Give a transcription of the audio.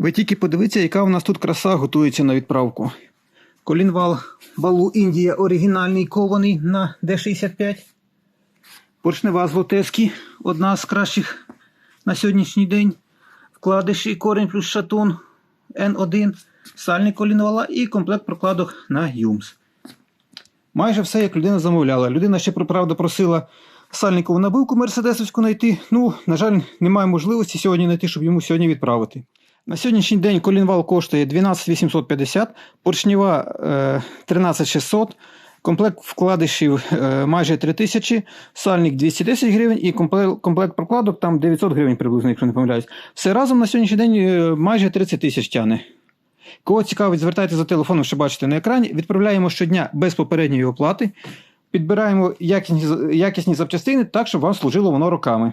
Ви тільки подивіться, яка у нас тут краса готується на відправку. Колінвал Балу Індія оригінальний кований на D65. Поршнева Злотецький, одна з кращих на сьогоднішній день. Вкладиші корінь плюс шатун N1, сальник колінвала і комплект прокладок на Юмс. Майже все, як людина замовляла. Людина ще правда просила сальникову набивку мерседесовську знайти. Ну, на жаль, немає можливості сьогодні знайти, щоб йому сьогодні відправити. На сьогоднішній день колінвал коштує 12 850, поршнева е, 13 600, комплект вкладишів е, майже 3000, сальник 210 гривень і комплект, прокладок там 900 гривень приблизно, якщо не помиляюсь. Все разом на сьогоднішній день е, майже 30 тисяч тягне. Кого цікавить, звертайтеся за телефоном, що бачите на екрані. Відправляємо щодня без попередньої оплати. Підбираємо якісні, якісні запчастини так, щоб вам служило воно роками.